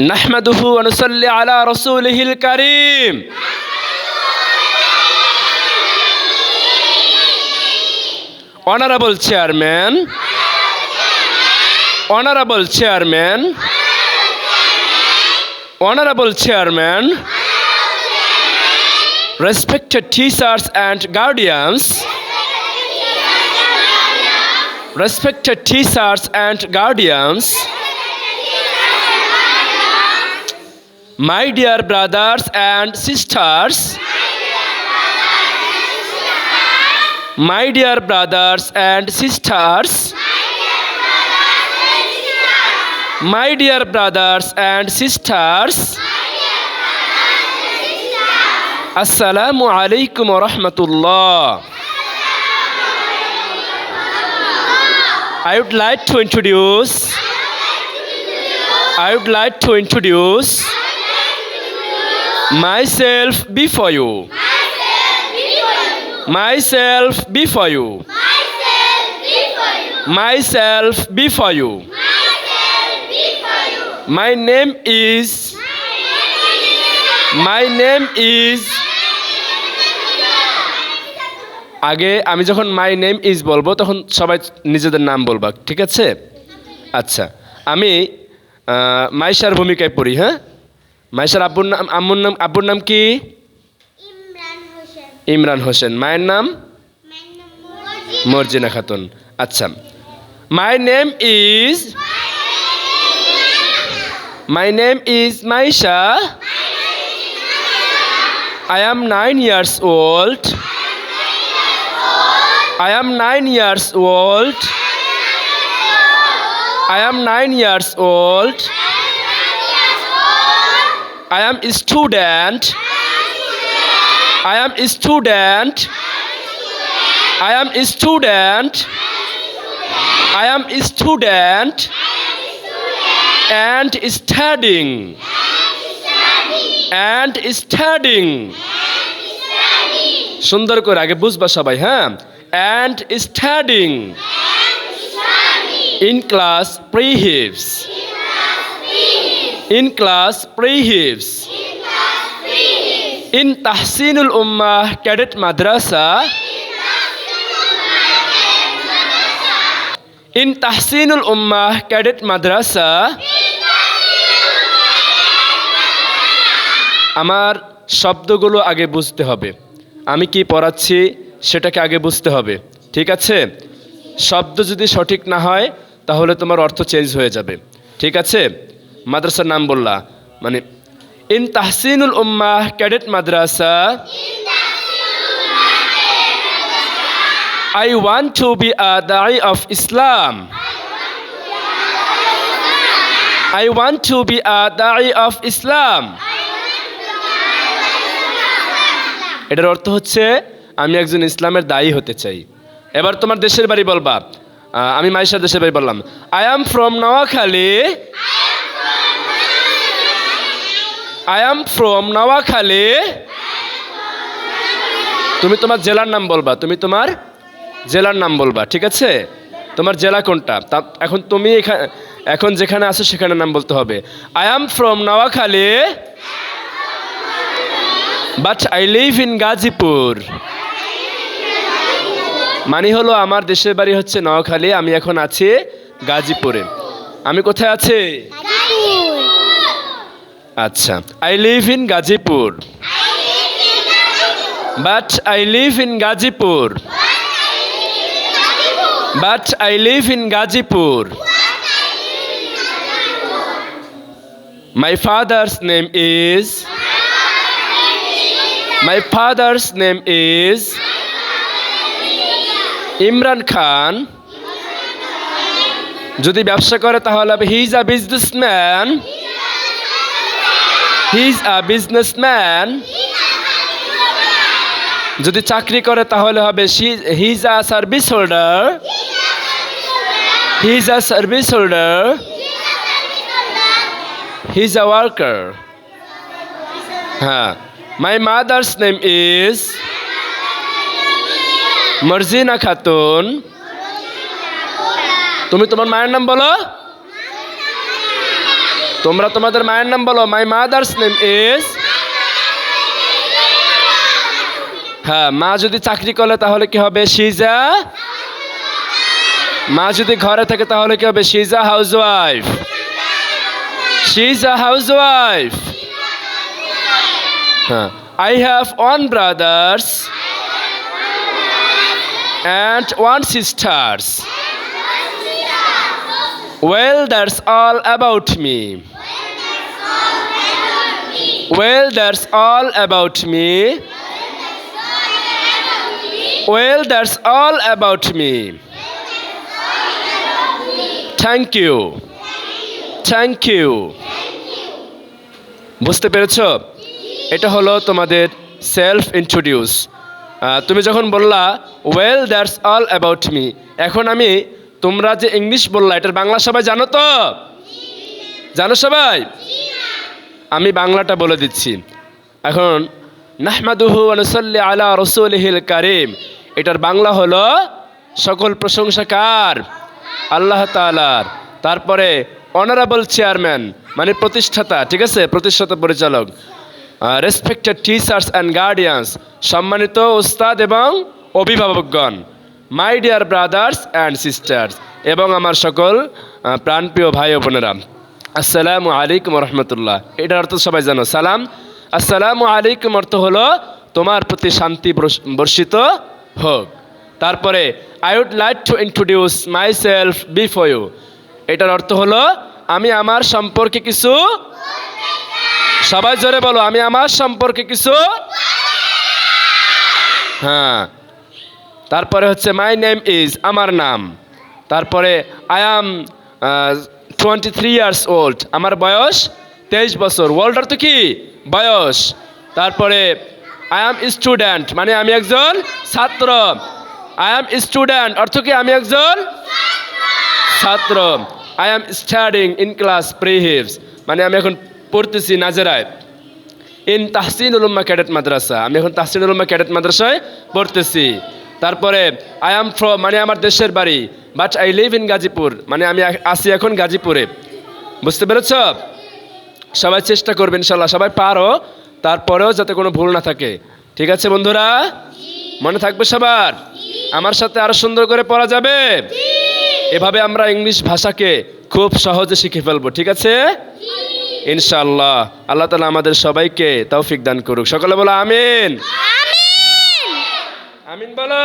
نحمده ونصلي على رسوله الكريم Honorable Chairman, Honorable Chairman, Honorable Chairman, respected teachers and guardians, respected teachers and guardians, My dear brothers and sisters. My dear brothers and sisters. My dear brothers and sisters. Assalamu alaikum wa. I would like to introduce. I would like to introduce. Myself before you. Myself before you. Myself before you. My name is My name is আগে আমি যখন মাই name is বলব তখন সবাই নিজেদের নাম বলবা ঠিক আছে আচ্ছা আমি মাইশার ভূমিকায় পড়ি হ্যাঁ মাইশার আব্বুর নাম আম্মুর নাম আব্বুর নাম কি? ইমরান হোসেন। মায়ের নাম? মর্জি মর্জিনা। খাতুন। আচ্ছা। My name is my name is Maisha. I am nine years old I am nine years old I am nine years old I am. I am a student. I am a student. I am a student and studying and studying সুন্দর করে আগে বুঝবা সবাই হ্যাঁ and studying in class prehips in class prehips in tahsinul ummah cadet madrasa in tahsinul ummah cadet madrasa আমার শব্দগুলো আগে বুঝতে হবে আমি কি পড়াচ্ছি সেটাকে আগে বুঝতে হবে ঠিক আছে শব্দ যদি সঠিক না হয় তাহলে তোমার অর্থ চেঞ্জ হয়ে যাবে ঠিক আছে মাদ্রাসার নাম বললা। মানে in Tahsinul Ummah cadet madrasa. I want to be a da'i of Islam. I want to be a da'i of Islam. এটার অর্থ হচ্ছে, আমি একজন ইসলামের দায়ী হতে চাই। এবার তোমার দেশের বাড়ি বলবা। আমি মাইশার দেশের বাড়ি বললাম। I am from Noakhali I am from Noakhali তুমি তোমার জেলার নাম বলবা, তুমি তোমার জেলার নাম বলবা, ঠিক আছে? তোমার জেলা কোনটা? তা এখন তুমি এখানে এখন যেখানে আছো সেখানে নাম বলতে হবে। I am from Noakhali but I live in Gazipur মানে হলো আমার দেশের বাড়ি হচ্ছে নওয়াখালী আমি এখন আছি গাজীপুরে। আমি কোথায় আছি? আচ্ছা I live in Gazipur. But I live in Gazipur. But I live in Gazipur. My father's name is my father's name is Imran Khan যদি ব্যবসা করে তাহলে হবে he is a businessman he is a businessman যদি চাকরি করে তাহলে হবে he is a service holder he is a service holder he is a worker হ্যাঁ my mother's name is Morjina Khatun তুমি তোমার মায়ের নাম বলো? তোমরা তোমাদের মায়ের নাম বলো মাই মাদার্স নেম ইজ হ্যাঁ মা যদি চাকরি করে তাহলে কি হবে? সিজা মা যদি ঘরে থাকে তাহলে কি হবে? She's a housewife she's a housewife হ্যাঁ I have one brothers and one sisters. Well, that's all about me. Well, that's all about me. Well, that's all about me. Thank you. Thank you. বুঝতে পেরেছ এটা হলো তোমাদের self introduce তুমি যখন বললা well that's all about me এখন আমি তোমরা যে ইংলিশ বললা, এটার বাংলা সবাই জানো তো? জানো সবাই? আমি বাংলাটা বলে দিচ্ছি। এখন, নাহমাদুহু আনুসল্লি আলা রসুলহিল কারিম। এটার বাংলা হলো, সকল প্রশংসা কার? আল্লাহ তালার তারপরে অনারেবল চেয়ারম্যান মানে প্রতিষ্ঠাতা, ঠিক আছে? প্রতিষ্ঠাতা পরিচালক। রেসপেক্টেড টিচার্স অ্যান্ড গার্ডিয়ানস সম্মানিত ওস্তাদ এবং অভিভাবকগণ। My dear brothers and sisters এবং আমার সকল প্রাণপ্রিয় ভাই ও বোনেরা, আসসালামু আলাইকুম রহমতুল্লাহ। এটার অর্থ সবাই জানো, সালাম। আসসালামু আলাইকুম অর্থ হলো, তোমার প্রতি শান্তি বর্ষ- বর্ষিত হোক। তারপরে I would like to introduce myself before you এটার অর্থ হলো, আমি আমার সম্পর্কে কিছু সবাই জোরে বলো, আমি আমার সম্পর্কে কিছু হ্যাঁ। তারপরে হচ্ছে মাই নেম ইজ আমার নাম। তারপরে I am twenty three years old আমার বয়স তেইশ বছর। ওল্ড অর্থ কি? বয়স। তারপরে আই অ্যাম স্টুডেন্ট মানে আমি একজন ছাত্র। আই অ্যাম স্টুডেন্ট অর্থ কি? আমি একজন ছাত্র। I am studying in class প্রিহিভস মানে আমি এখন পড়তেছি নাজেরায়। ইন তাহসিন উলুম্মা ক্যাডেট মাদ্রাসা আমি এখন তাহসিন উলুম্মা ক্যাডেট মাদ্রাসায় পড়তেছি। তারপরে আই অ্যাম ফ্রম মানে আমার দেশের বাড়ি but I live in Gazipur মানে আমি আ- আছি এখন গাজীপুরে। বুঝতে পেরেছ? সবাই চেষ্টা করবে ইনশাল্লাহ, সবাই পারো, তারপরেও যাতে কোনো ভুল না থাকে। ঠিক আছে বন্ধুরা? মনে থাকবে সবার? আমার সাথে আরও সুন্দর করে পড়া যাবে? এভাবে আমরা ইংলিশ ভাষাকে খুব সহজে শিখে ফেলব, ঠিক আছে? ইনশাল্লাহ। আল্লাহ তালা আমাদের সবাইকে তৌফিক দান করুক। সকলে বলো আমিন। আমিন বলো।